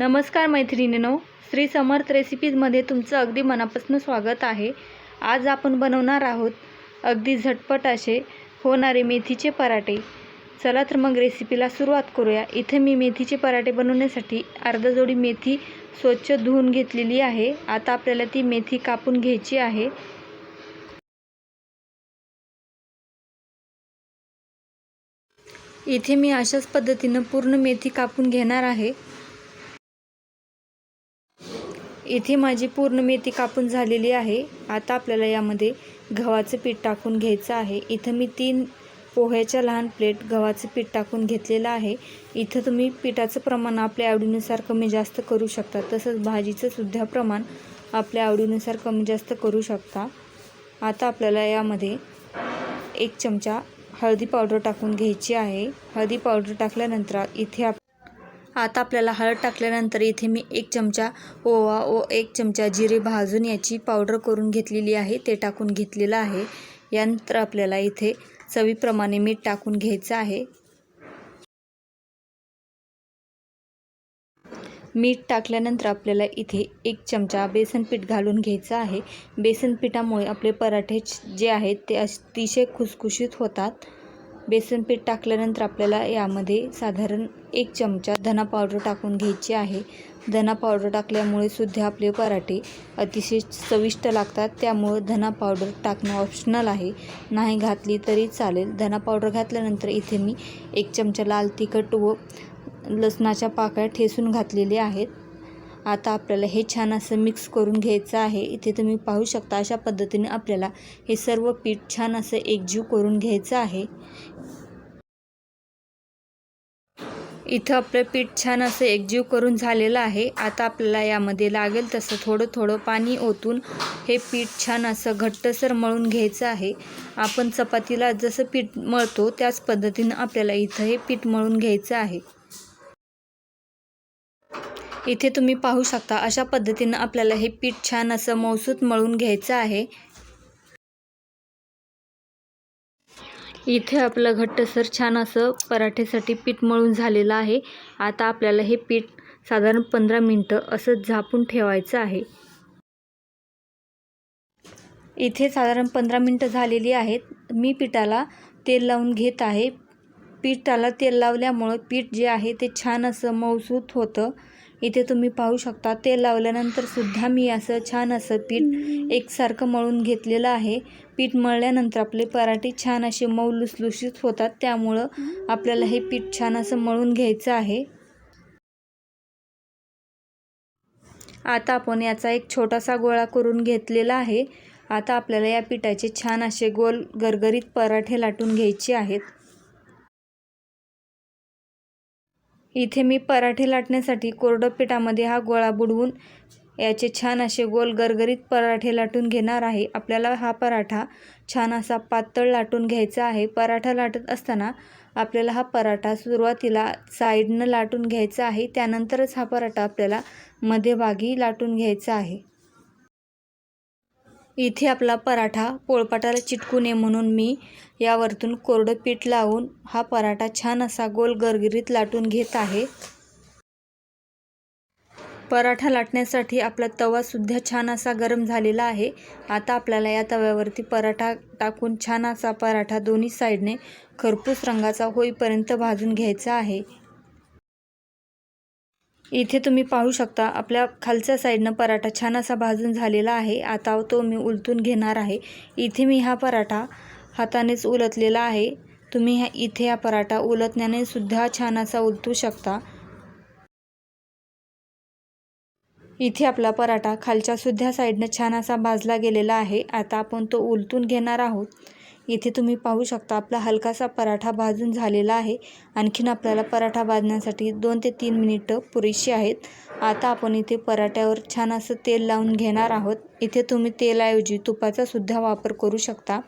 नमस्कार मैत्रिणीनो श्री समर्थ रेसिपीजमध्ये तुमचं अगदी मनापासून स्वागत आहे. आज आपण बनवणार आहोत अगदी झटपट असे होणारे मेथीचे पराठे. चला तर मग रेसिपीला सुरुवात करूया. इथे मी मेथीचे पराठे बनवण्यासाठी अर्धा जोडी मेथी स्वच्छ धुवून घेतलेली आहे. आता आपल्याला ती मेथी कापून घ्यायची आहे. इथे मी अशाच पद्धतीनं पूर्ण मेथी कापून घेणार आहे. इथे माझी पूर्ण मेथी कापून झालेली आहे. आता आपल्याला यामध्ये गव्हाचं पीठ टाकून घ्यायचं आहे. इथं मी तीन पोह्याच्या लहान प्लेट गव्हाचं पीठ टाकून घेतलेलं आहे. इथं तुम्ही पिठाचं प्रमाण आपल्या आवडीनुसार कमी जास्त करू शकता. तसंच भाजीचं सुद्धा प्रमाण आपल्या आवडीनुसार कमी जास्त करू शकता. आता आपल्याला यामध्ये एक चमचा हळदी पावडर टाकून घ्यायची आहे. हळदी पावडर टाकल्यानंतर इथे आप आता आपल्याला हळद टाकल्यानंतर इथे मी एक चमचा ओवा व एक चमचा जिरे भाजून याची पावडर करून घेतलेली आहे ते टाकून घेतलेलं आहे. यानंतर आपल्याला इथे चवीप्रमाणे मीठ टाकून घ्यायचं आहे. मीठ टाकल्यानंतर आपल्याला इथे एक चमचा बेसन पीठ घालून घ्यायचं आहे. बेसन पिठामुळे आपले पराठे जे आहेत ते अतिशय खुसखुशीत होतात. बेसन पीठ टाकल्यानंतर आपल्याला यामध्ये साधारण एक चमचा धना पावडर टाकून घ्यायची आहे. धना पावडर टाकल्यामुळे सुद्धा आपले पराठे अतिशय चविष्ट लागतात. त्यामुळं धना पावडर टाकणं ऑप्शनल आहे. नाही घातली तरी चालेल. धना पावडर घातल्यानंतर इथे मी एक चमचा लाल तिखट व लसणाच्या पाकळ्या ठेसून घातलेले आहेत. आता आपल्याला हे छान असं मिक्स करून घ्यायचं आहे. इथे तुम्ही पाहू शकता अशा पद्धतीने आपल्याला हे सर्व पीठ छान असं एकजीव करून घ्यायचं आहे. इथं आपलं पीठ छान असं एकजीव करून झालेलं आहे. आता आपल्याला यामध्ये लागेल तसं थोडं थोडं पाणी ओतून हे पीठ छान असं घट्टसर मळून घ्यायचं आहे. आपण चपातीला जसं पीठ मळतो त्याच पद्धतीनं आपल्याला इथं हे पीठ मळून घ्यायचं आहे. इथे तुम्ही पाहू शकता अशा पद्धतीनं आपल्याला हे पीठ छान असं मौसूत मळून घ्यायचं आहे. इथे आपलं घट्टसर छान असं पराठेसाठी पीठ मळून झालेलं आहे. आता आपल्याला हे पीठ साधारण पंधरा मिनटं असं झापून ठेवायचं आहे. इथे साधारण पंधरा मिनटं झालेली आहेत. मी पिठाला तेल लावून घेत आहे. पिठाला तेल लावल्यामुळं पीठ जे आहे ते छान असं मऊसूत होतं. इथे तुम्ही पाहू शकता तेल लावल्यानंतर सुद्धा मी असं छान असं पीठ एकसारखं मळून घेतलेलं आहे. पीठ मळल्यानंतर आपले पराठे छान असे मऊ लुसलुशीत होतात त्यामुळं आपल्याला हे पीठ छान असं मळून घ्यायचं आहे. आता आपण याचा एक छोटासा गोळा करून घेतलेला आहे. आता आपल्याला या पिठाचे छान असे गोल गरगरीत पराठे लाटून घ्यायचे आहेत. इथे मी पराठे लाटण्यासाठी कोरडं पिठामध्ये हा गोळा बुडवून याचे छान असे गोल गरगरीत पराठे लाटून घेणार आहे. आपल्याला हा पराठा छान असा पातळ लाटून घ्यायचा आहे. पराठा लाटत असताना आपल्याला हा पराठा सुरुवातीला साईडनं लाटून घ्यायचा आहे. त्यानंतरच हा पराठा आपल्याला मध्यभागी लाटून घ्यायचा आहे. इथे आपला पराठा पोळपाटाला चिटकू नये म्हणून मी यावरतून कोरडं पीठ लावून हा पराठा छान असा गोल गरगरीत लाटून घेत आहे. पराठा लाटण्यासाठी आपला तवासुद्धा छान असा गरम झालेला आहे. आता आपल्याला या तव्यावरती पराठा टाकून छान असा पराठा दोन्ही साईडने खरपूस रंगाचा होईपर्यंत भाजून घ्यायचा आहे. इथे तुम्ही पाहू शकता आपल्या खालच्या साईडनं पराठा छान असा भाजून झालेला आहे. आता तो मी उलटून घेणार आहे. इथे मी हा पराठा हातानेच उलटलेला आहे. तुम्ही ह्या इथे हा पराठा उलटण्यानेसुद्धा छान असा उलटू शकता. इथे आपला पराठा खालच्या सुद्धा साईडनं छान असा भाजला गेलेला आहे. आता आपण तो उलटून घेणार आहोत. इथे तुम्ही पाहू शकता आपला हलकासा पराठा भाजून झालेला आहे. आणखीन आपल्याला पराठा भाजण्यासाठी दोन ते तीन मिनिटं पुरेशी आहेत. आता आपण इथे पराठ्यावर छान असं तेल लावून घेणार आहोत. इथे तुम्ही तेलाऐवजी तुपाचासुद्धा वापर करू शकता.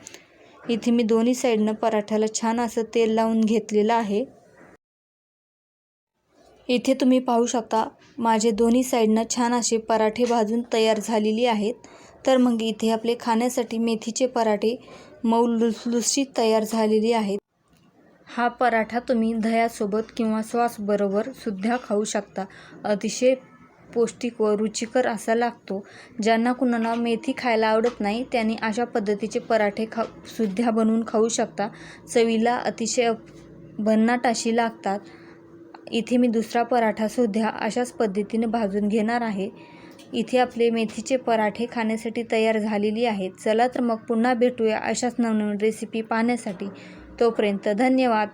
इथे मी दोन्ही साईडनं पराठ्याला छान असं तेल लावून घेतलेलं आहे. इथे तुम्ही पाहू शकता माझे दोन्ही साईडनं छान असे पराठे भाजून तयार झालेली आहेत. तर मग इथे आपले खाण्यासाठी मेथीचे पराठे मऊ लुसलुशीत तयार झालेली आहेत. हा पराठा तुम्ही दह्यासोबत किंवा सॉसबरोबर सुद्धा खाऊ शकता. अतिशय पौष्टिक व रुचिकर असा लागतो. ज्यांना कुणाला मेथी खायला आवडत नाही त्यांनी अशा पद्धतीचे पराठे खा सुद्धा बनवून खाऊ शकता. चवीला अतिशय भन्नाट अशी लागतात. इथे मी दुसरा पराठासुद्धा अशाच पद्धतीने भाजून घेणार आहे. इथे आपले मेथीचे पराठे खाण्यासाठी तयार झालेली आहेत. चला तर मग पुन्हा भेटूया अशाच नवनवीन रेसिपी पाहण्यासाठी. तोपर्यंत धन्यवाद.